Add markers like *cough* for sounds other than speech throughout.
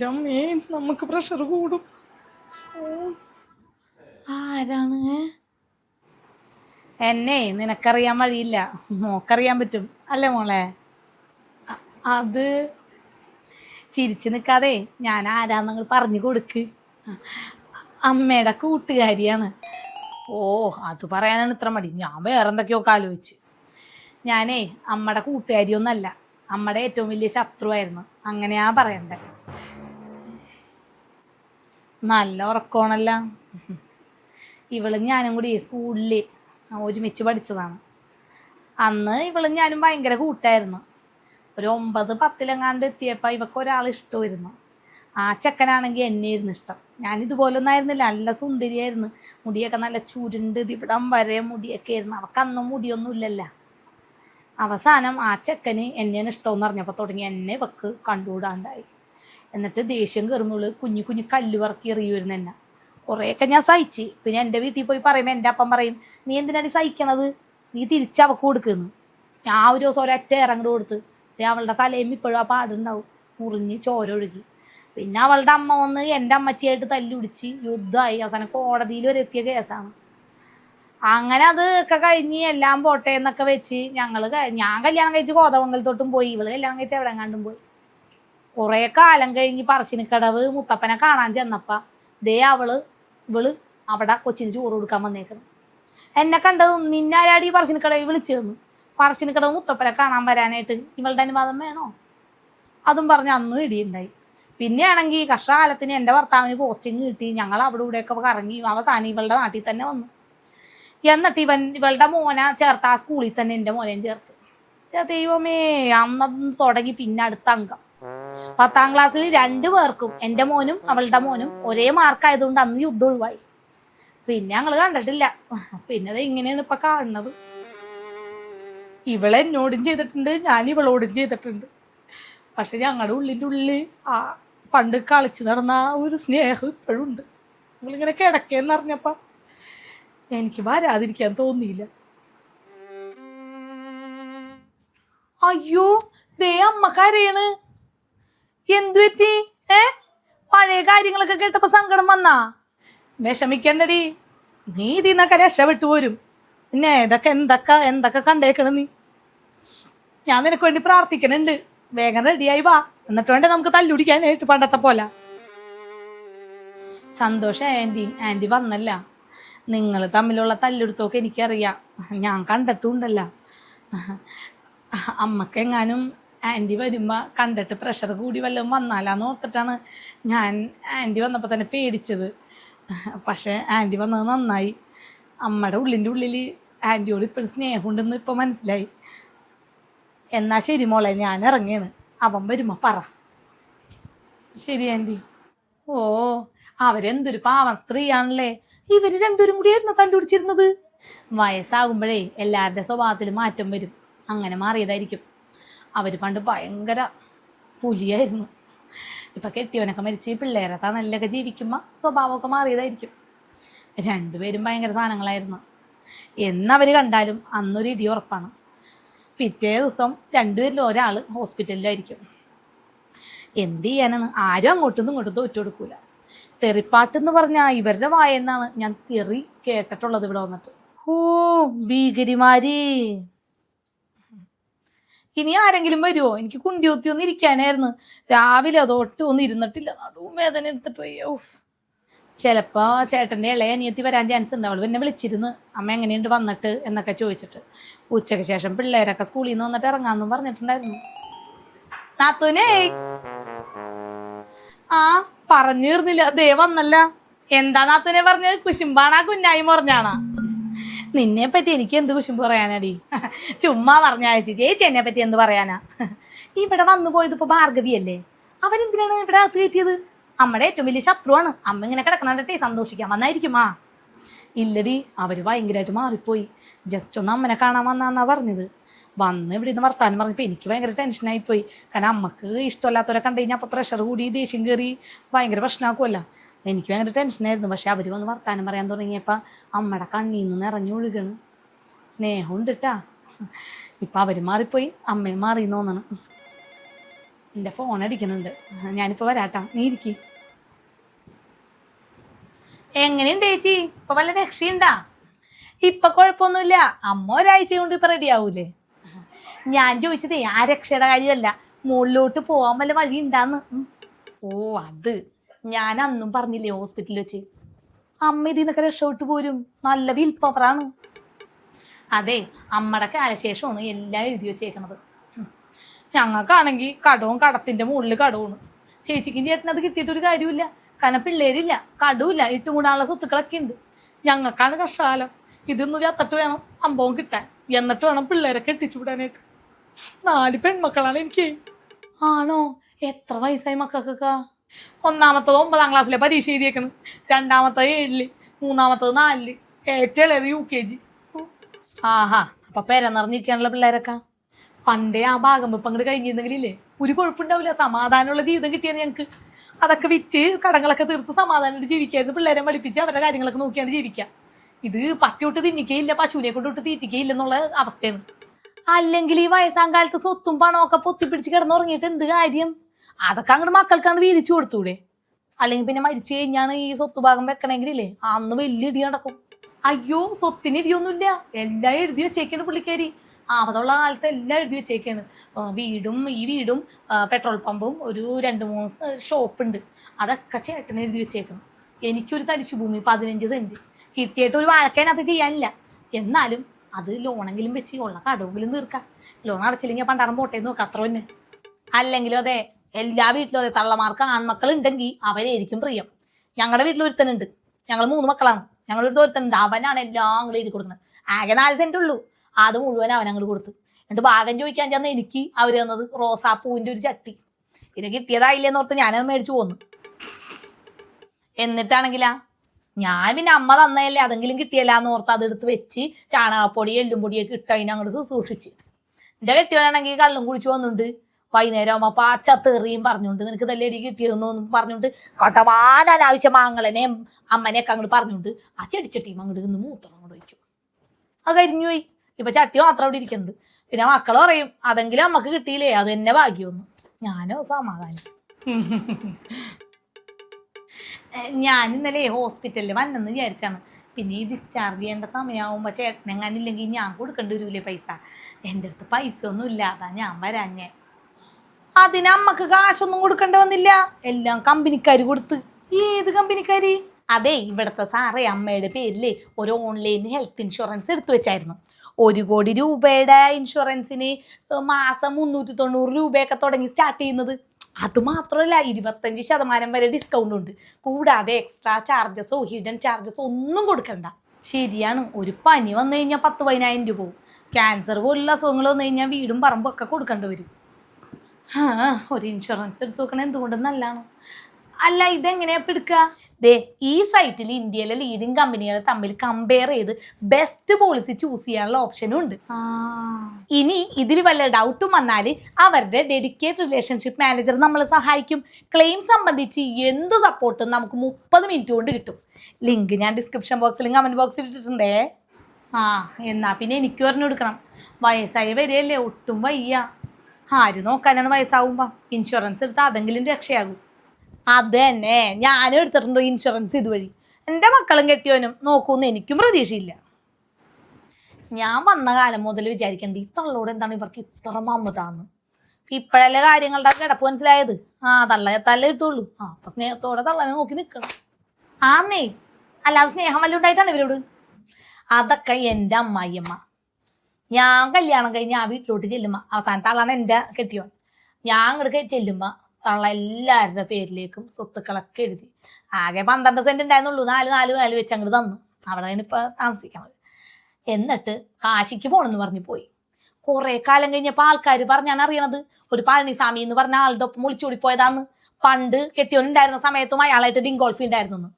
എന്റെ അമ്മേ നമുക്ക് പ്രഷർ കൂടും. ആരാണ്? എന്നെ നിനക്കറിയാൻ വഴിയില്ല. മോക്കറിയാൻ പറ്റും. അല്ലേ മോളെ? അത്? ചിരിച്ചു നിൽക്കാതെ ഞാൻ ആരാന്നങ്ങൾ പറഞ്ഞു കൊടുക്ക്. അമ്മയുടെ കൂട്ടുകാരിയാണ്. ഓ അത് പറയാനാണ് ഇത്ര മടി. ഞാൻ വേറെ എന്തൊക്കെയൊക്കെ ആലോചിച്ച്. ഞാനേ അമ്മയുടെ കൂട്ടുകാരിയൊന്നല്ല. അമ്മയുടെ ഏറ്റവും വലിയ ശത്രുവായിരുന്നു. അങ്ങനെയാ പറയണ്ടേ. നല്ല ഉറക്കമാണല്ല. ഇവളും ഞാനും കൂടി സ്കൂളിൽ ഒരുമിച്ച് പഠിച്ചതാണ്. അന്ന് ഇവളും ഞാനും ഭയങ്കര കൂട്ടായിരുന്നു. ഒരു ഒമ്പത് പത്തിലെങ്ങാണ്ട് എത്തിയപ്പോൾ ഇവക്ക് ഒരാൾ ഇഷ്ടമായിരുന്നു. ആ ചെക്കനാണെങ്കിൽ എന്നെയായിരുന്നു ഇഷ്ടം. ഞാൻ ഇതുപോലൊന്നായിരുന്നില്ല നല്ല സുന്ദരിയായിരുന്നു. മുടിയൊക്കെ നല്ല ചുരുണ്ട്. ഇവിടം വരെ മുടിയൊക്കെ ആയിരുന്നു. അവൾക്ക് അന്നും മുടിയൊന്നും ഇല്ലല്ല. അവസാനം ആ ചെക്കന് എന്നെയാണ് ഇഷ്ടമെന്ന് പറഞ്ഞപ്പോൾ തുടങ്ങി എന്നെ ഇവക്ക് കണ്ടുകൂടാണ്ടായി. എന്നിട്ട് ദേഷ്യം കയറുമ്പോൾ കുഞ്ഞു കുഞ്ഞു കല്ല് പറക്കി എറിയുമായിരുന്നു എന്നെ. കുറേയൊക്കെ ഞാൻ സഹിച്ച്. പിന്നെ എന്റെ വീട്ടിൽ പോയി പറയുമ്പോൾ എന്റെ അപ്പം പറയും നീ എന്തിനാണ് സഹിക്കണത്? നീ തിരിച്ച് കൊടുക്കുന്നു. ഞാൻ ഒരു ദിവസം ഒരൊറ്റ ഇറങ്ങോട്ട് കൊടുത്ത്. അവളുടെ തലയും ഇപ്പോഴും ആ പാടുണ്ടാവും. മുറിഞ്ഞ് ചോര ഒഴുകി. പിന്നെ അവളുടെ അമ്മ വന്ന് എന്റെ അമ്മച്ചിയായിട്ട് തല്ലി പിടിച്ച് യുദ്ധമായി. അവസാനം കോടതിയിൽ വരെ എത്തിയ കേസാണ്. അങ്ങനെ അത് ഒക്കെ കഴിഞ്ഞ് എല്ലാം പോട്ടെ എന്നൊക്കെ വെച്ച് ഞങ്ങൾ ഞാൻ കല്യാണം കഴിച്ച് കോതമംഗലത്തോട്ടും പോയി. ഇവൾ കല്യാണം കഴിച്ച് എവിടെങ്ങാണ്ടും പോയി. കുറേ കാലം കഴിഞ്ഞ് പറശ്ശിനിക്കടവ് മുത്തപ്പനെ കാണാൻ ചെന്നപ്പ ദേ അവൾ ഇവൾ അവിടെ കൊച്ചിന് ചോറ് കൊടുക്കാൻ വന്നേക്കണം. എന്നെ കണ്ടത് നിന്നാരാടി പറശ്ശിനിക്കടവ് വിളിച്ചു തന്നു? പറശ്ശിനിക്കടവ് മുത്തപ്പനെ കാണാൻ വരാനായിട്ട് ഇവളുടെ അനുവാദം വേണോ? അതും പറഞ്ഞ് അന്നും ഇടിയുണ്ടായി. പിന്നെയാണെങ്കിൽ കഷ്ടകാലത്തിന് എന്റെ ഭർത്താവിന് പോസ്റ്റിംഗ് കിട്ടി ഞങ്ങൾ അവിടെ ഇവിടെയൊക്കെ കറങ്ങി അവസാനം ഇവളുടെ നാട്ടിൽ തന്നെ വന്നു. എന്നിട്ട് ഇവൻ ഇവളുടെ മോനെ ചേർത്ത് ആ സ്കൂളിൽ തന്നെ എന്റെ മോനെയും ചേർത്ത്. ദൈവമേ അന്ന് തുടങ്ങി പിന്നെ അടുത്ത അംഗം. പത്താം ക്ലാസ്സിൽ രണ്ടു പേർക്കും എന്റെ മോനും അവളുടെ മോനും ഒരേ മാർക്കായതുകൊണ്ട് അന്ന് യുദ്ധം ഒഴിവായി. പിന്നെ ഞങ്ങൾ കണ്ടിട്ടില്ല. പിന്നെ ദേ ഇങ്ങനെയാണ് ഇപ്പൊ കാണുന്നത്. ഇവളെ എന്നോടും ചെയ്തിട്ടുണ്ട് ഞാൻ ഇവളോടും ചെയ്തിട്ടുണ്ട്. പക്ഷെ ഞങ്ങളുടെ ഉള്ളിന്റെ ഉള്ളിൽ ആ പണ്ട് കളിച്ചു നടന്ന ആ ഒരു സ്നേഹം ഇപ്പോഴും ഉണ്ട്. ഇവളിങ്ങനെ കിടക്കേന്ന് അറിഞ്ഞപ്പ എനിക്ക് വരാതിരിക്കാൻ തോന്നിയില്ല. അയ്യോ ദേ അമ്മ കരയണ്. എന്തു പറ്റി ഏ? പഴയ കാര്യങ്ങളൊക്കെ കേട്ടപ്പോ സങ്കടം വന്നാ? വിഷമിക്കണ്ടടി. നീ ഇതിന്നൊക്കെ രക്ഷപ്പെട്ടു പോരും. പിന്നെ ഇതൊക്കെ എന്തൊക്കെ എന്തൊക്കെ കണ്ടേക്കണ നീ? ഞാൻ നിനക്ക് വേണ്ടി പ്രാർത്ഥിക്കണുണ്ട്. വേഗം റെഡിയായി വാ. എന്നിട്ട് വേണ്ട നമുക്ക് തല്ലുടിക്കാനായിട്ട് പണ്ടത്തെ പോലെ. സന്തോഷം ആന്റി ആന്റി വന്നല്ല. നിങ്ങൾ തമ്മിലുള്ള തല്ലെടുത്തൊക്കെ എനിക്കറിയാം. ഞാൻ കണ്ടിട്ടുണ്ടല്ല. അമ്മക്കെങ്ങാനും ആന്റി വരുമ്പോൾ കണ്ടിട്ട് പ്രഷർ കൂടി വല്ലതും വന്നാലാന്ന് ഓർത്തിട്ടാണ് ഞാൻ ആന്റി വന്നപ്പോൾ തന്നെ പേടിച്ചത്. പക്ഷേ ആന്റി വന്നത് നന്നായി. അമ്മയുടെ ഉള്ളിന്റെ ഉള്ളിൽ ആന്റിയോട് ഇപ്പോഴും സ്നേഹമുണ്ടെന്ന് ഇപ്പോൾ മനസ്സിലായി. എന്നാൽ ശരി മോളെ ഞാൻ ഇറങ്ങിയാണ് അവൻ വരുമ്പോൾ പറ. ശരി ആന്റി. ഓ അവരെന്തൊരു പാവം സ്ത്രീയാണല്ലേ? ഇവർ രണ്ടുപേരും കൂടിയായിരുന്നു തല്ലുപിടിച്ചിരുന്നത് വയസ്സാകുമ്പോഴേ എല്ലാവരുടെ സ്വഭാവത്തിൽ മാറ്റം വരും. അങ്ങനെ മാറിയതായിരിക്കും. അവർ പണ്ട് ഭയങ്കര പുലിയായിരുന്നു. ഇപ്പൊ കെട്ടിയവനൊക്കെ മരിച്ച് പിള്ളേരെ തണലിലൊക്കെ ജീവിക്കുമ്പോൾ സ്വഭാവമൊക്കെ മാറിയതായിരിക്കും. രണ്ടുപേരും ഭയങ്കര സാധനങ്ങളായിരുന്നു. എന്നവർ കണ്ടാലും അന്നൊരു ഇടി ഉറപ്പാണ്. പിറ്റേ ദിവസം രണ്ടുപേരിലും ഒരാൾ ഹോസ്പിറ്റലിലായിരിക്കും. എന്ത് ചെയ്യാനാണ്? ആരും അങ്ങോട്ടും ഇങ്ങോട്ടും തോറ്റു കൊടുക്കൂല. തെറിപ്പാട്ട് എന്ന് പറഞ്ഞാൽ ഇവരുടെ വായെന്നാണ് ഞാൻ തെറി കേട്ടിട്ടുള്ളത് ഇവിടെ വന്നിട്ട്. ഓ ഭീകരിമാര്. ഇനി ആരെങ്കിലും വരുമോ എനിക്ക് കുണ്ടിയൊത്തി ഒന്ന് ഇരിക്കാനായിരുന്നു. രാവിലെ തൊട്ട് ഒന്നും ഇരുന്നിട്ടില്ല. നടുവും വേദന എടുത്തിട്ട് പോയി. ഓഫ് ചിലപ്പോ ചേട്ടന്റെ ഇളയ അനിയത്തി വരാൻ ചാൻസ് ഉണ്ട്. അവൾ എന്നെ വിളിച്ചിരുന്ന് അമ്മ എങ്ങനെയുണ്ട് വന്നിട്ട്? എന്നൊക്കെ ചോദിച്ചിട്ട്. ഉച്ചയ്ക്ക് ശേഷം പിള്ളേരൊക്കെ സ്കൂളിൽ നിന്ന് വന്നിട്ട് ഇറങ്ങാമെന്നും പറഞ്ഞിട്ടുണ്ടായിരുന്നു. നാത്തൂനേ. ആ പറഞ്ഞു തീർന്നില്ല ദേ വന്നല്ല. എന്താ നാത്തൂനെ പറഞ്ഞത്? കുശുമ്പാണാ കുഞ്ഞായി പറഞ്ഞാണാ നിന്നെ പറ്റി എനിക്ക് എന്ത് കുശും പറയാനാടി? ചുമ്മാ പറഞ്ഞ ചേച്ചി. ചേച്ചി എന്നെ പറ്റി എന്ത് പറയാനാ? ഇവിടെ വന്നു പോയത് ഇപ്പൊ ഭാർഗവി അല്ലേ അവരെന്തിനാണ് ഇവിടെ അകത്ത് കയറ്റിയത്? അമ്മയുടെ ഏറ്റവും വലിയ ശത്രുവാണ്. അമ്മ ഇങ്ങനെ കിടക്കണേ സന്തോഷിക്കാൻ ആ ഇല്ലടി അവർ ഭയങ്കരമായിട്ട് മാറിപ്പോയി. ജസ്റ്റ് ഒന്ന് അമ്മനെ കാണാൻ വന്നാന്നാ പറഞ്ഞത്. വന്ന് ഇവിടെ നിന്ന് വർത്താനം പറഞ്ഞപ്പോൾ എനിക്ക് ഭയങ്കര ടെൻഷനായി പോയി കാരണം അമ്മയ്ക്ക് ഇഷ്ടമല്ലാത്തവരെ കണ്ടു കഴിഞ്ഞാൽ പ്രഷർ കൂടി ദേഷ്യം കയറി ഭയങ്കര പ്രശ്നമാക്കുമല്ലോ എനിക്ക് ഭയങ്കര ടെൻഷനായിരുന്നു പക്ഷെ അവർ വന്ന് വർത്താനം പറയാൻ തുടങ്ങിയപ്പോൾ അമ്മയുടെ കണ്ണിൽ നിന്ന് നിറഞ്ഞു ഒഴുകണ്. സ്നേഹമുണ്ട് കേട്ടാ ഇപ്പം അവർ മാറിപ്പോയി. അമ്മയും മാറി തോന്നണം. എന്റെ ഫോൺ അടിക്കുന്നുണ്ട്. ഞാനിപ്പോൾ വരാട്ടാ. നീ ഇരിക്കി. എങ്ങനെയുണ്ട് ചേച്ചി? ഇപ്പൊ വല്ല രക്ഷയുണ്ടാ? ഇപ്പൊ കുഴപ്പമൊന്നുമില്ല അമ്മ ഒരാഴ്ച കൊണ്ട് ഇപ്പൊ റെഡി ആവൂലേ? ഞാൻ ചോദിച്ചതേ ആ രക്ഷയുടെ കാര്യമല്ല. മുകളിലോട്ട് പോവാൻ വല്ല വഴി ഉണ്ടാന്ന് ഓ അത്. ഞാൻ അന്നും പറഞ്ഞില്ലേ ഹോസ്പിറ്റലിൽ വെച്ച്? അമ്മ ഇതിന്നൊക്കെ രക്ഷപ്പെട്ട് പോരും. നല്ല വിൽ പവറാണ് അതെ അമ്മയുടെ കാലശേഷമാണ് എല്ലാം എഴുതി വെച്ചേക്കണത്. ഞങ്ങൾക്കാണെങ്കിൽ കടവും കടത്തിന്റെ മുകളിൽ കടവുമാണ് ചേച്ചിക്കും ചേട്ടന് അത് കിട്ടിയിട്ടൊരു കാര്യമില്ല കാരണം പിള്ളേരില്ല കടവുമില്ല. ഇട്ടുകൂടാനുള്ള സ്വത്തുക്കളൊക്കെ ഉണ്ട്. ഞങ്ങൾക്കാണ് കഷ്ടകാലം. ഇതൊന്ന് അത്തട്ട് വേണം സംഭവം കിട്ടാൻ. എന്നിട്ട് വേണം പിള്ളേരെ കെട്ടിച്ചു വിടാനായിട്ട്. നാല് പെൺമക്കളാണ് എനിക്ക്. ആണോ? എത്ര വയസ്സായി മക്കൾക്കൊക്കെ? ഒന്നാമത്തത് ഒമ്പതാം ക്ലാസ്സിലെ പരീക്ഷ എഴുതിയേക്കണ്. രണ്ടാമത്തത് ഏഴിൽ മൂന്നാമത്തത് നാലിൽ ഏറ്റവും ഇളയത് യു കെ ജി. ആഹാ അപ്പൊ പേര നിറഞ്ഞിരിക്കാനുള്ള പിള്ളേരൊക്കെ? പണ്ടേ ആ ഭാഗം ഇപ്പം അങ്ങോട്ട് കഴിഞ്ഞിരുന്നെങ്കിലില്ലേ ഒരു കുഴപ്പമുണ്ടാവില്ല സമാധാനമുള്ള ജീവിതം കിട്ടിയത് ഞങ്ങൾക്ക് അതൊക്കെ വിറ്റ് കടങ്ങളൊക്കെ തീർത്ത് സമാധാനമായിട്ട് ജീവിക്കായിരുന്നു. പിള്ളേരെ പഠിപ്പിച്ച് അവരുടെ കാര്യങ്ങളൊക്കെ നോക്കിയാണ് ജീവിക്കാം ഇത് പട്ടി വിട്ട് തിന്നിക്കുകയില്ല പശുവിനെ കൊണ്ട് വിട്ട് തീറ്റിക്കുകയില്ല എന്നുള്ള അവസ്ഥയാണ്. അല്ലെങ്കിൽ ഈ വയസ്സാം കാലത്ത് സ്വത്തും പണമൊക്കെ പൊത്തിപ്പിടിച്ച് കിടന്നുറങ്ങിയിട്ട് എന്ത് കാര്യം? അതൊക്കെ അങ്ങോട്ട് മക്കൾക്കാണ് വീതിച്ചു കൊടുത്തൂടെ? അല്ലെങ്കിൽ പിന്നെ മരിച്ചു കഴിഞ്ഞാണ് ഈ സ്വത്ത് ഭാഗം വെക്കണമെങ്കിലേ അന്ന് വലിയ ഇടി നടക്കും. അയ്യോ സ്വത്തിന് ഇടിയൊന്നുമില്ല. എല്ലാം എഴുതി വെച്ചേക്കാണ് പുള്ളിക്കാരി. ആവതുള്ള കാലത്ത് എല്ലാം എഴുതി വെച്ചേക്കാണ്. വീടും ഈ വീടും പെട്രോൾ പമ്പും ഒരു രണ്ട് മൂന്ന് ഷോപ്പ് ഉണ്ട് അതൊക്കെ ചേട്ടൻ എഴുതി വെച്ചേക്കണം. എനിക്കൊരു തരിശു ഭൂമി പതിനഞ്ച് സെന്റ്. കിട്ടിയിട്ട് ഒരു വഴക്കേനകത്ത് ചെയ്യാനില്ല. എന്നാലും അത് ലോണെങ്കിലും വെച്ച് ഉള്ള കടവെങ്കിലും തീർക്കാം. ലോൺ അടച്ചില്ലെങ്കിൽ പണ്ടാറം പോട്ടേന്ന് നോക്കാം അത്ര തന്നെ അല്ലെങ്കിലും അതെ എല്ലാ വീട്ടിലും അതെ തള്ളമാർക്ക് ആൺമക്കൾ ഉണ്ടെങ്കിൽ അവരായിരിക്കും പ്രിയം. ഞങ്ങളുടെ വീട്ടിൽ ഒരുത്തനുണ്ട്. ഞങ്ങൾ മൂന്ന് മക്കളാണ്. ഞങ്ങളുടെ വീട്ടിൽ ഒരുത്തനുണ്ട്. അവനാണ് എല്ലാം അങ്ങോട്ട് എഴുതി കൊടുക്കുന്നത്. ആകെ നാല് സെന്റ് ഉള്ളൂ. അത് മുഴുവൻ അവൻ അങ്ങോട്ട് കൊടുത്തു. എന്നിട്ട് ഭാഗം ചോദിക്കാൻ ചെന്ന എനിക്ക് അവർ തന്നത് റോസാപ്പൂവിന്റെ ഒരു ചട്ടി. ഇത് കിട്ടിയതായില്ലെന്ന് ഓർത്ത് ഞാനത് മേടിച്ചു പോന്നു. എന്നിട്ടാണെങ്കിലാ ഞാൻ പിന്നെ അമ്മ തന്നതല്ലേ? അതെങ്കിലും കിട്ടിയല്ലാന്ന് ഓർത്ത് അതെടുത്ത് വെച്ച് ചാണകപ്പൊടി എല്ലും പൊടിയൊക്കെ ഇട്ട് അതിനെ അങ്ങോട്ട് ശുശ്രൂഷിച്ച്. എന്റെ കെട്ടിയവനാണെങ്കിൽ കള്ളും കുടിച്ചു വന്നിട്ടുണ്ട്. വൈകുന്നേരം പാച്ച തെറിയും പറഞ്ഞുകൊണ്ട് നിനക്ക് തല്ലേടി കിട്ടിയതെന്നും പറഞ്ഞുകൊണ്ട് കൊട്ടവാനാൻ ആവശ്യം മാങ്ങളനെ അമ്മനെയൊക്കെ അങ്ങോട്ട് പറഞ്ഞുകൊണ്ട് ആ ചെടിച്ചട്ടിയും അങ്ങോട്ട് ഇന്ന് മൂത്രം അങ്ങോട്ട് വയ്ക്കും അത് കരിഞ്ഞു പോയി. ഇപ്പൊ ചട്ടി മാത്രം അവിടെ ഇരിക്കുന്നുണ്ട്. പിന്നെ മക്കൾ പറയും അതെങ്കിലും അമ്മയ്ക്ക് കിട്ടിയില്ലേ? അത് തന്നെ ഭാഗ്യമൊന്നും. ഞാനോ സമാധാനം. ഞാൻ ഇന്നലെ ഹോസ്പിറ്റലിൽ വന്നെന്ന് വിചാരിച്ചാണ്. പിന്നെ ഈ ഡിസ്ചാർജ് ചെയ്യേണ്ട സമയമാകുമ്പോൾ ചേട്ടനെങ്ങാനില്ലെങ്കിൽ ഞാൻ കൊടുക്കേണ്ടി വരൂലേ പൈസ? എന്റെ അടുത്ത് പൈസ ഒന്നും ഇല്ലാതാ ഞാൻ വരാഞ്ഞേ. അതിന് അമ്മയ്ക്ക് കാശൊന്നും കൊടുക്കേണ്ടി വന്നില്ല. എല്ലാം കമ്പനിക്കാർ കൊടുത്ത്. ഏത് കമ്പനിക്കാര്? അതെ ഇവിടുത്തെ സാറേ അമ്മയുടെ പേരിൽ ഒരു ഓൺലൈൻ ഹെൽത്ത് ഇൻഷുറൻസ് എടുത്തു വെച്ചായിരുന്നു. ഒരു കോടി രൂപയുടെ ഇൻഷുറൻസിന് മാസം മുന്നൂറ്റി തൊണ്ണൂറ് രൂപയൊക്കെ തുടങ്ങി സ്റ്റാർട്ട് ചെയ്യുന്നത്. അത് മാത്രമല്ല ഇരുപത്തഞ്ച് ശതമാനം വരെ ഡിസ്കൗണ്ട് ഉണ്ട്. കൂടാതെ എക്സ്ട്രാ ചാർജസോ ഹിഡൻ ചാർജസോ ഒന്നും കൊടുക്കണ്ട. ശരിയാണ് ഒരു പനി വന്നു കഴിഞ്ഞാൽ പത്ത് പതിനായിരം രൂപ പോകും ക്യാൻസർ പോലുള്ള അസുഖങ്ങൾ വന്നു കഴിഞ്ഞാൽ വീടും പറമ്പൊക്കെ കൊടുക്കേണ്ടി വരും. ആ ഒരു ഇൻഷുറൻസ് എടുത്ത് നോക്കണേ എന്തുകൊണ്ട് നല്ലതാണ്? അല്ല ഇതെങ്ങനെയാ പിടിക്കുക എടുക്കുക ദേ ഈ സൈറ്റിൽ ഇന്ത്യയിലെ ലീഡിങ് കമ്പനികൾ തമ്മിൽ കമ്പയർ ചെയ്ത് ബെസ്റ്റ് പോളിസി ചൂസ് ചെയ്യാനുള്ള ഓപ്ഷനും ഉണ്ട്. ഇനി ഇതിൽ വല്ല ഡൗട്ടും വന്നാൽ അവരുടെ ഡെഡിക്കേറ്റ് റിലേഷൻഷിപ്പ് മാനേജർ നമ്മളെ സഹായിക്കും. ക്ലെയിം സംബന്ധിച്ച് എന്തു സപ്പോർട്ടും നമുക്ക് മുപ്പത് മിനിറ്റ് കൊണ്ട് കിട്ടും. ലിങ്ക് ഞാൻ ഡിസ്ക്രിപ്ഷൻ ബോക്സിലും കമന്റ് ബോക്സിൽ ഇട്ടിട്ടുണ്ടേ. ആ എന്നാ പിന്നെ എനിക്ക് പറഞ്ഞു കൊടുക്കണം. വയസ്സായി വരികയല്ലേ ഒട്ടും വയ്യ. ആര് നോക്കാനാണ് വയസ്സാവുമ്പോ? ഇൻഷുറൻസ് എടുത്താൽ അതെങ്കിലും രക്ഷയാകും. അത് തന്നെ ഞാനും എടുത്തിട്ടുണ്ട് ഇൻഷുറൻസ് ഇതുവഴി. എന്റെ മക്കളും കെട്ടിയവനും നോക്കൂന്ന് എനിക്കും പ്രതീക്ഷയില്ല. ഞാൻ വന്ന കാലം മുതൽ വിചാരിക്കേണ്ടത് ഈ തള്ളോട് എന്താണ് ഇവർക്ക് ഇത്ര മമ്മതാന്ന് ഇപ്പോഴല്ലേ കാര്യങ്ങളുടെ കിടപ്പ് മനസ്സിലായത്? ആ തള്ള തല്ല കിട്ടുള്ളൂ. ആ അപ്പൊ സ്നേഹത്തോടെ തള്ളനെ നോക്കി നിൽക്കണം ആന്നേ. അല്ലാതെ സ്നേഹം വല്ല ഉണ്ടായിട്ടാണ് ഇവരോട്? അതൊക്കെ എന്റെ അമ്മായിയമ്മ. ഞാൻ കല്യാണം കഴിഞ്ഞ് ആ വീട്ടിലോട്ട് ചെല്ലുമ്പോ അവസാനത്തെ ആളാണ് എന്റെ കെട്ടിയോൻ. ഞാൻ അങ്ങോട്ട് ചെല്ലുമ്പോ തള്ള എല്ലാവരുടെ പേരിലേക്കും സ്വത്തുക്കളൊക്കെ എഴുതി. ആകെ പന്ത്രണ്ട് സെന്റ് ഉണ്ടായിരുന്നുള്ളൂ. നാല് നാല് നാല് വെച്ച് അങ്ങോട്ട് തന്നു. അവിടെ ഇപ്പൊ താമസിക്കണത് എന്നിട്ട് കാശിക്ക് പോണെന്ന് പറഞ്ഞു പോയി. കുറേ കാലം കഴിഞ്ഞപ്പോൾ ആൾക്കാർ പറഞ്ഞാണ് അറിയണത്. ഒരു പഴനിസ്വാമി എന്ന് പറഞ്ഞ ആളുടെ ഒപ്പം ഒളിച്ചോടി പോയതാന്ന്. പണ്ട് കെട്ടിയോനുണ്ടായിരുന്ന സമയത്തും അയാളായിട്ട് ഡിങ്കോൾഫി ഉണ്ടായിരുന്നു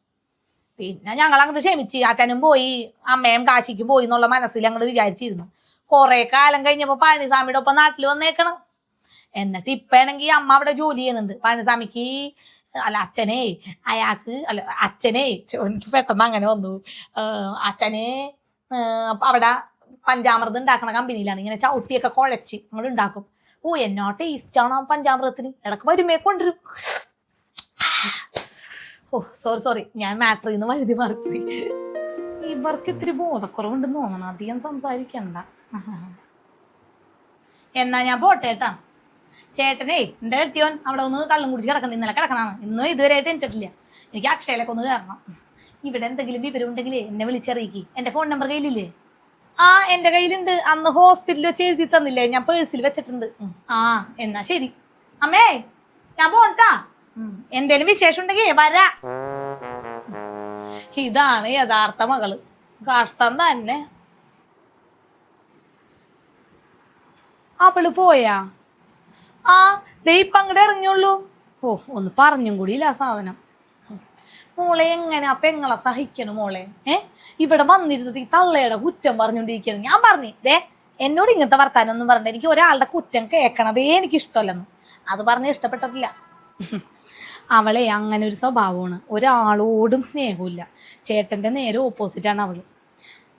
പിന്നെ ഞങ്ങൾ അങ്ങോട്ട് ക്ഷമിച്ച്. അച്ഛനും പോയി. അമ്മയും കാശിക്കും പോയി എന്നുള്ള മനസ്സിൽ അങ്ങോട്ട് വിചാരിച്ചിരുന്നു. കുറെ കാലം കഴിഞ്ഞപ്പോ പഴനിസ്വാമിയുടെ ഒപ്പം നാട്ടിൽ വന്നേക്കണം. എന്നിട്ട് ഇപ്പാണെങ്കിൽ അമ്മ അവിടെ ജോലി ചെയ്യുന്നുണ്ട്. പഴനിസ്വാമിക്ക് അല്ല അച്ഛനെ അയാൾക്ക് അല്ല അച്ഛനെ എനിക്ക് പെട്ടെന്ന് അങ്ങനെ വന്നു. അച്ഛനേ അവിടെ പഞ്ചാമൃതം ഉണ്ടാക്കണ കമ്പനിയിലാണ്. ഇങ്ങനെ ചവിട്ടിയൊക്കെ കുഴച്ച് അങ്ങോട്ട് ഉണ്ടാക്കും. ഓ എന്നോ ടേസ്റ്റാണ് ആ പഞ്ചാമൃതത്തിന്? ഇടയ്ക്ക് വരുമേ കൊണ്ടുവരും. ഓ സോറി സോറി ഞാൻ മാട്രിൽ നിന്ന് വഴുതി മാറിപ്പോയി ഇവർക്ക് ഇത്തിരി ബോധക്കുറവുണ്ടെന്ന് തോന്നണം. അധികം സംസാരിക്കണ്ട. *laughs* എന്നാ ഞാൻ പോട്ടെ കേട്ടാ ചേട്ടനേ എന്താ കെട്ടിയോൻ അവിടെ ഒന്ന് കള്ളും കുടിച്ച് കിടക്കണം ഇന്നലെ കിടക്കണാണ്. ഇന്നും ഇതുവരെയായിട്ട് എനിച്ചിട്ടില്ല എനിക്ക് അക്ഷയയിലൊക്കെ ഒന്ന് കയറണം. ഇവിടെ എന്തെങ്കിലും വിവരം ഉണ്ടെങ്കിലേ എന്നെ വിളിച്ചറിയിക്കി. എന്റെ ഫോൺ നമ്പർ കയ്യിലില്ലേ? ആ എന്റെ കയ്യിലുണ്ട്. അന്ന് ഹോസ്പിറ്റലിൽ വെച്ച് എഴുതി തന്നില്ലേ? ഞാൻ പേഴ്സിൽ വെച്ചിട്ടുണ്ട്. ആ എന്നാ ശരി. അമ്മേ ഞാൻ പോട്ടാ എന്തേലും വിശേഷം ഉണ്ടെങ്കിൽ വരാ ഇതാണ് യഥാർത്ഥ മകൾ. കഷ്ടം തന്നെ. അവൾ പോയാ? ആ ദേ ഇപ്പൊ അങ്ങോട്ട് ഇറങ്ങിയുള്ളൂ. ഓ ഒന്ന് പറഞ്ഞും കൂടിയില്ല ആ സാധനം. മോളെ എങ്ങനെ? അപ്പൊ എങ്ങളെ സഹിക്കണം മോളെ. ഏ? ഇവിടെ വന്നിരുന്നത് ഈ തള്ളയുടെ കുറ്റം പറഞ്ഞുകൊണ്ടിരിക്കുന്നു ഞാൻ പറഞ്ഞു ദേ എന്നോട് ഇങ്ങനത്തെ വർത്താനം ഒന്നും പറഞ്ഞില്ല എനിക്ക് ഒരാളുടെ കുറ്റം കേൾക്കണതേ എനിക്ക് ഇഷ്ടമല്ലെന്ന് അത് പറഞ്ഞ് ഇഷ്ടപ്പെട്ടിട്ടില്ല. അവളെ അങ്ങനെ ഒരു സ്വഭാവമാണ്. ഒരാളോടും സ്നേഹമില്ല ചേട്ടന്റെ നേരെ ഓപ്പോസിറ്റാണ് അവൾ.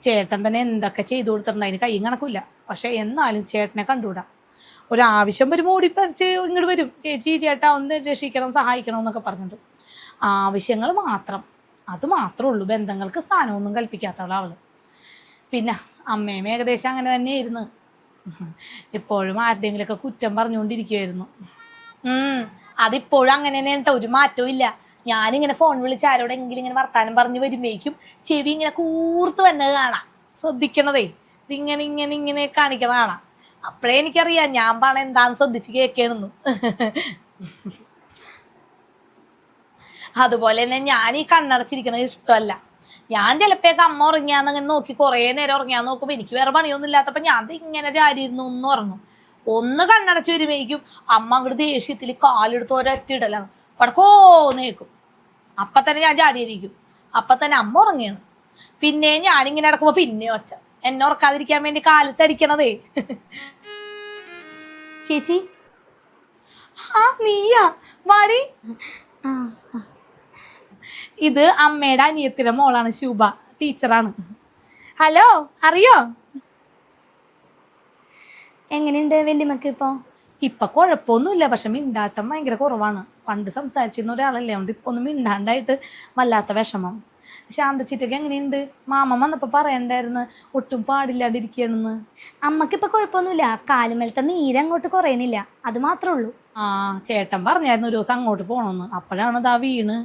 ചേട്ടൻ തന്നെ എന്തൊക്കെ ചെയ്തു കൊടുത്തിട്ടുണ്ട് അതിന് കൈ കണക്കില്ല പക്ഷെ എന്നാലും ചേട്ടനെ കണ്ടുകൂടാ. ഒരാവശ്യം വരുമ്പോൾ ഓടിപ്പറിച്ച് ഇങ്ങോട്ട് വരും. ചേച്ചി ചേട്ടാ ഒന്ന് രക്ഷിക്കണം സഹായിക്കണം എന്നൊക്കെ പറഞ്ഞിട്ട്. ആവശ്യങ്ങൾ മാത്രം. അത് മാത്രമേ ഉള്ളൂ. ബന്ധങ്ങൾക്ക് സ്ഥാനമൊന്നും കൽപ്പിക്കാത്തവളാ അവൾ. പിന്നെ അമ്മയും ഏകദേശം അങ്ങനെ തന്നെയായിരുന്നു. ഇപ്പോഴും ആരുടെയെങ്കിലൊക്കെ കുറ്റം പറഞ്ഞുകൊണ്ടിരിക്കുമായിരുന്നു അതിപ്പോഴും അങ്ങനെ തന്നെ കേട്ടോ. ഒരു മാറ്റവും ഇല്ല. ഞാനിങ്ങനെ ഫോൺ വിളിച്ച് ആരോടെങ്കിലും ഇങ്ങനെ വർത്താനം പറഞ്ഞു വരുമ്പോഴേക്കും ചെവി ഇങ്ങനെ കൂർത്ത് വന്നത് കാണാം. ശ്രദ്ധിക്കണതേ. ഇതിങ്ങനെ ഇങ്ങനെ ഇങ്ങനെ കാണിക്കണ കാണാം. അപ്പോഴേ എനിക്കറിയാം ഞാൻ പറഞ്ഞ എന്താന്ന് ശ്രദ്ധിച്ച് കേൾക്കണെന്ന്. അതുപോലെ തന്നെ ഞാൻ ഈ കണ്ണടച്ചിരിക്കുന്നത് ഇഷ്ടമല്ല. ഞാൻ ചിലപ്പോഴൊക്കെ അമ്മ ഉറങ്ങിയാന്നങ്ങനെ നോക്കി കുറേ നേരം ഉറങ്ങിയാന്ന് നോക്കുമ്പോൾ എനിക്ക് വേറെ പണിയൊന്നും ഇല്ലാത്തപ്പോൾ ഞാൻ ഇങ്ങനെ ചാരിയിരുന്നു ഒന്ന് ഉറങ്ങും. ഒന്ന് കണ്ണടച്ച് വരുമ്പോഴേക്കും അമ്മ അങ്ങോട്ട് ദേഷ്യത്തിൽ കാലെടുത്ത് ഒരൊറ്റ ഇടലാണ്. പടക്കോന്ന് കേൾക്കും അപ്പം തന്നെ ഞാൻ ചാടിയിരിക്കും. അപ്പം തന്നെ അമ്മ ഉറങ്ങിയാണ് പിന്നെ ഞാനിങ്ങനെ നടക്കുമ്പോൾ പിന്നെ ഒച്ച. എന്നെ ഉറക്കാതിരിക്കാൻ വേണ്ടി കാലത്തടിക്കണതേ. ചേച്ചി? ആ നീയാ. വാടി. ഇത് അമ്മയുടെ അനിയത്തിയുടെ മോളാണ് ശുഭ. ടീച്ചറാണ്. ഹലോ അറിയോ? എങ്ങനെയുണ്ട് വല്യമ്മക്ക് ഇപ്പൊ? ഇപ്പൊ കുഴപ്പമൊന്നുമില്ല. പക്ഷെ മിണ്ടാട്ടം ഭയങ്കര കുറവാണ്. പണ്ട് സംസാരിച്ചിരുന്ന ഒരാളല്ലേ? അതുകൊണ്ട് ഇപ്പൊ ഒന്നും മിണ്ടാണ്ടായിട്ട് വല്ലാത്ത വിഷമം. ശാന്തച്ചിറ്റൊക്കെ എങ്ങനെയുണ്ട്? മാമ വന്നപ്പോ പറയണ്ടായിരുന്നു ഒട്ടും പാടില്ലാണ്ടിരിക്കണെന്ന് അമ്മയ്ക്ക് ഇപ്പൊ കുഴപ്പമൊന്നുമില്ല കാലുമേലത്തെ നീരങ്ങോട്ട് കുറയണില്ല. അത് മാത്രമേ ഉള്ളൂ. ആ ചേട്ടൻ പറഞ്ഞായിരുന്നു ഒരു ദിവസം അങ്ങോട്ട് പോകണമെന്ന് അപ്പോഴാണ് ഇതാ വീണ്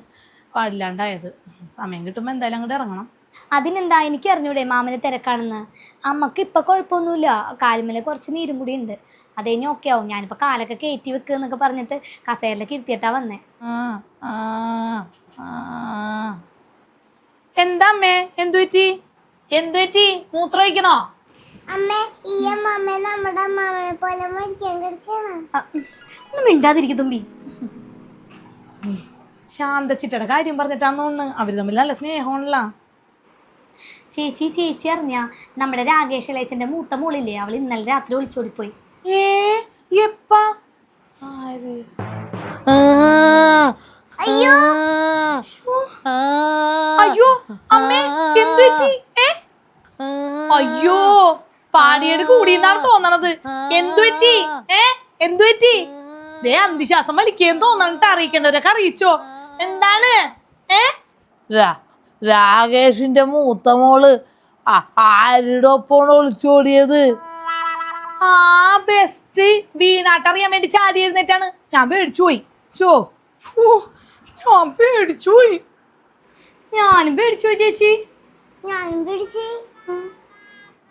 പാടില്ലാണ്ടായത്. സമയം കിട്ടുമ്പോൾ എന്തായാലും അങ്ങോട്ട് ഇറങ്ങണം. അതിനെന്താ എനിക്ക് അറിഞ്ഞൂടെ മാമന് തിരക്കാണെന്ന്. അമ്മയ്ക്ക് ഇപ്പൊ കുഴപ്പമൊന്നുമില്ല. കാലുമേലെ കുറച്ച് നീരും കൂടി ഉണ്ട് അത് കഴിഞ്ഞ് ഓക്കെ ആവും. ഞാനിപ്പോ കാലൊക്കെ കയറ്റി വെക്കുക എന്നൊക്കെ പറഞ്ഞിട്ട് കസേരയിലേക്ക് ഇരുത്തിയിട്ടാ വന്നേ. ആ, ആ, ആ. എന്താ അമ്മേ? എന്തു പറ്റി? എന്തു പറ്റി? മൂത്രം ഒഴിക്കണോ? അമ്മേ ഈ അമ്മ നമ്മുടെ പോലെ മരിക്കാൻ കിടക്കണം ആ, ഒന്ന് മിണ്ടാതിരിക്കും തുമ്പി. ശാന്തച്ചിട്ടയുടെ കാര്യം പറഞ്ഞിട്ടാന്നോണ് അവർ തമ്മിൽ നല്ല സ്നേഹമാണല്ലോ. ചേച്ചി ചേച്ചി അറിഞ്ഞ നമ്മുടെ രാകേഷ് ലേച്ചന്റെ മൂത്ത മോളില്ലേ? അവൾ ഇന്നലെ രാത്രി ഒളിച്ചോടിപ്പോയി. അയ്യോ അയ്യോ അമ്മേ എന്തു പറ്റി? ഏ? അയ്യോ പാടിയത് കൂടിയെന്നാണ് തോന്നണത്. എന്തു പറ്റി? ഏ? എന്തു പറ്റി? ദേ അന്തിശ്വാസം വലിക്കേന്ന് തോന്നണിട്ട് അറിയിക്കേണ്ടവരൊക്കെ അറിയിച്ചോ? എന്താണ്? ഏ? രാകേഷിന്റെ മൂത്ത മോൾ ആ- ആരുടെ ഒപ്പമാണ് ഒളിച്ചോടിയത് ആ ബെസ്റ്റ് വീണാട്ടറിയാൻ വേണ്ടി ചാടി എഴുന്നേറ്റാണ്. ഞാൻ പേടിച്ചു പോയി. ഷോ ഞാൻ പേടിച്ചു പോയി. ഞാനും പേടിച്ചു പോയി ചേച്ചി. ഞാനും പേടിച്ചു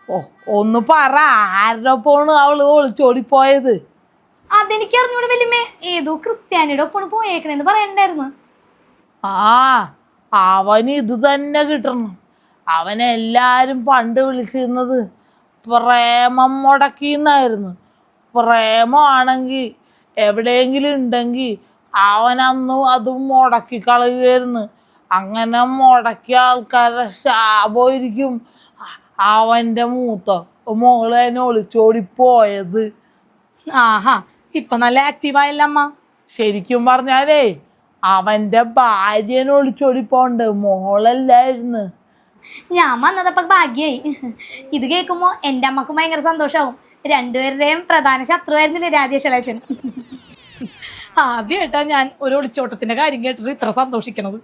ഓ ഒന്ന് പറ ആരുടെ ഒപ്പമാണ് അവൾ ഒളിച്ചോടി പോയത്? അതെനിക്ക് അറിഞ്ഞൂടെ വലിയ ഏതോ ക്രിസ്ത്യാനിയുടെ ഒപ്പം പോയേക്കണെന്ന് പറയണ്ടായിരുന്നു. ആ അവന് ഇത് തന്നെ കിട്ടണം. അവനെല്ലാരും പണ്ട് വിളിച്ചിരുന്നത് പ്രേമം മുടക്കിന്നായിരുന്നു. പ്രേമമാണെങ്കിൽ എവിടെയെങ്കിലും ഉണ്ടെങ്കിൽ അവനന്ന് അത് മുടക്കി കളയുമായിരുന്നു അങ്ങനെ മുടക്കിയ ആൾക്കാരുടെ ശാപമായിരിക്കും അവന്റെ മൂത്ത മോൾ തന്നെ ഒളിച്ചോടി പോയത്. ആഹാ ഇപ്പൊ നല്ല ആക്റ്റീവായല്ല അമ്മ ശരിക്കും പറഞ്ഞാലേ അവന്റെ ഭാര്യനെ ഒളിച്ചോടി പോണ്ട് മോളല്ലായിരുന്നു. ഞാൻ വന്നതപ്പോ ഭാഗ്യായി. ഇത് കേൾക്കുമ്പോ എന്റെ അമ്മയ്ക്ക് ഭയങ്കര സന്തോഷാവും. രണ്ടുപേരുടെയും പ്രധാന ശത്രുവായിരുന്നില്ലേ രാജേഷ് അലച്ചൻ? ആദ്യമായിട്ടാ ഞാൻ ഒരു ഒളിച്ചോട്ടത്തിന്റെ കാര്യം കേട്ടിട്ട് ഇത്ര സന്തോഷിക്കണത്.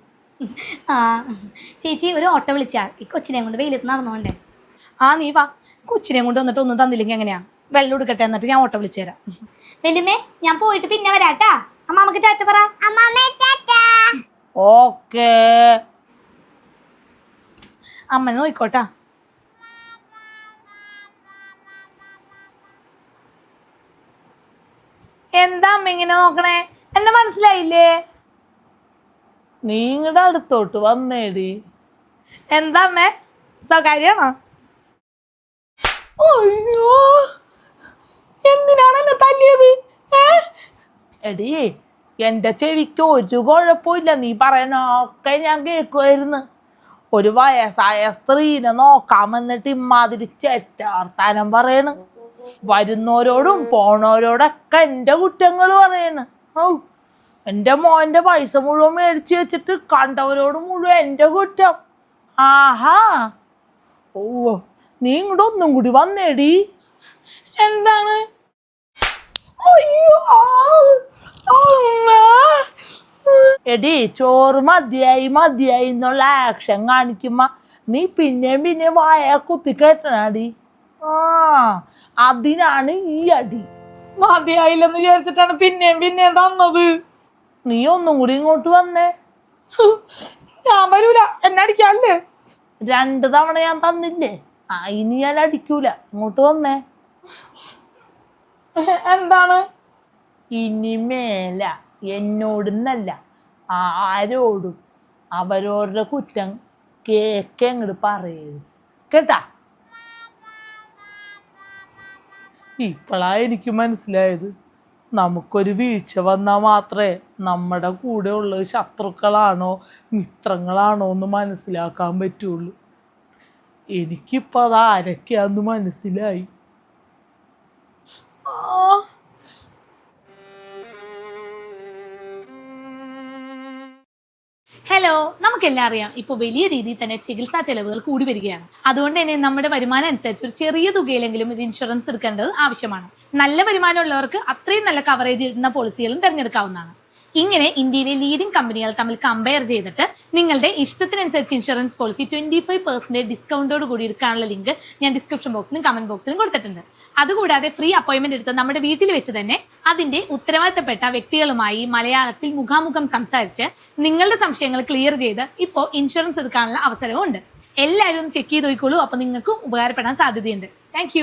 ആ ചേച്ചി ഒരു ഓട്ടോ വിളിച്ചാ. ഈ കൊച്ചിനെ കൊണ്ട് വെയിലത്ത് നടന്നോണ്ടേ. ആ നീ വാ. കൊച്ചിനെ കൊണ്ട് വന്നിട്ട് ഒന്നും തന്നില്ലെങ്കിൽ എങ്ങനെയാ? വെള്ളം എടുക്കട്ടെ എന്നിട്ട് ഞാൻ ഓട്ടോ വിളിച്ചു തരാം. വെല്ലുമേ ഞാൻ പോയിട്ട് പിന്നെ വരാട്ടാ. അമ്മ നമുക്ക് ടാറ്റ പറ. അമ്മാമ്മ ടാറ്റാ. ഓക്കേ. അമ്മ നോയിക്കോട്ടാ. എന്താ അമ്മ ഇങ്ങനെ നോക്കണേ? എന്നെ മനസ്സിലായില്ലേ? നീ ഇങ്ങടെ അടുത്തോട്ട് വന്നേടി. എന്താ അമ്മേ? സ്വകാര്യമാണോ? അയ്യോ. എന്തിനാണ് എന്നെ തല്ലിയത്? എടി എന്റെ ചെവിക്ക് ഒരു കുഴപ്പമില്ല. നീ പറയണൊക്കെ ഞാൻ കേൾക്കുമായിരുന്നു ഒരു വയസ്സായ സ്ത്രീനെ നോക്കാൻ വന്നിട്ട് ഇമ്മാതിരി ചെറ്റാർത്താനം പറയണ്. വരുന്നവരോടും പോണവരോടൊക്കെ എന്റെ കുറ്റങ്ങൾ പറയണ്. ഔ എന്റെ മോന്റെ പൈസ മുഴുവൻ മേടിച്ച് വെച്ചിട്ട് കണ്ടവരോട് മുഴുവൻ എന്റെ കുറ്റം. ആഹാ. ഓ നീ ഇങ്ങോട്ട് ഒന്നും കൂടി വന്നേടി. എന്താണ്. എടി ചോറ് മതിയായി മതിയായി എന്നുള്ള ആക്ഷൻ കാണിക്കുമ്പോ നീ പിന്നെയും പിന്നെയും വായ കുത്തി കെട്ടണടി. ആ അതിനാണ് ഈ അടി. മതിയായില്ലെന്ന് വിചാരിച്ചിട്ടാണ് പിന്നെയും പിന്നെയും തന്നത്. നീ ഒന്നും കൂടി ഇങ്ങോട്ട് വന്നേ. ഞാൻ വരൂല. എന്നെ അടിക്കാല്ലേ? രണ്ട് തവണ ഞാൻ തന്നില്ലേ? ആ ഇനി ഞാൻ അടിക്കൂല. ഇങ്ങോട്ട് വന്നേ. എന്താണ്? ഇനി മേല എന്നോടുന്നല്ല ആരോടും അവരോരുടെ കുറ്റം കേക്ക് അങ്ങോട്ട് പറയരുത്. കേട്ടാ? ഇപ്പോഴാ എനിക്ക് മനസ്സിലായത്. നമുക്കൊരു വീഴ്ച വന്നാൽ മാത്രമേ നമ്മുടെ കൂടെ ഉള്ളത് ശത്രുക്കളാണോ മിത്രങ്ങളാണോ എന്ന് മനസ്സിലാക്കാൻ പറ്റുള്ളൂ. എനിക്കിപ്പോൾ അത് മനസ്സിലായി. ഹലോ നമുക്കെല്ലാം അറിയാം. ഇപ്പോൾ വലിയ രീതിയിൽ തന്നെ ചികിത്സാ ചെലവുകൾ കൂടി വരികയാണ്. അതുകൊണ്ട് തന്നെ നമ്മുടെ വരുമാനം അനുസരിച്ച് ഒരു ചെറിയ തുകയിലെങ്കിലും ഒരു ഇൻഷുറൻസ് എടുക്കേണ്ടത് ആവശ്യമാണ്. നല്ല വരുമാനമുള്ളവർക്ക് അത്രയും നല്ല കവറേജ് ഇടുന്ന പോളിസികളും തിരഞ്ഞെടുക്കാവുന്നതാണ്. ഇങ്ങനെ ഇന്ത്യയിലെ ലീഡിംഗ് കമ്പനികൾ തമ്മിൽ കമ്പയർ ചെയ്തിട്ട് നിങ്ങളുടെ ഇഷ്ടത്തിനനുസരിച്ച് insurance policy twenty five percentage ഡിസ്കൗണ്ടോട് കൂടി എടുക്കാനുള്ള ലിങ്ക് ഞാൻ ഡിസ്ക്രിപ്ഷൻ ബോക്സിലും കമന്റ് ബോക്സിലും കൊടുത്തിട്ടുണ്ട്. അതുകൂടാതെ ഫ്രീ അപ്പോയിന്റ്മെന്റ് എടുത്ത് നമ്മുടെ വീട്ടിൽ വെച്ച് തന്നെ അതിന്റെ ഉത്തരവാദിത്തപ്പെട്ട വ്യക്തികളുമായി മലയാളത്തിൽ മുഖാമുഖം സംസാരിച്ച് നിങ്ങളുടെ സംശയങ്ങൾ ക്ലിയർ ചെയ്ത് ഇപ്പോൾ ഇൻഷുറൻസ് എടുക്കാനുള്ള അവസരവും ഉണ്ട്. എല്ലാവരും ചെക്ക് ചെയ്ത് നോക്കിക്കോളൂ. അപ്പോൾ നിങ്ങൾക്കും ഉപകാരപ്പെടാൻ സാധ്യതയുണ്ട്. താങ്ക്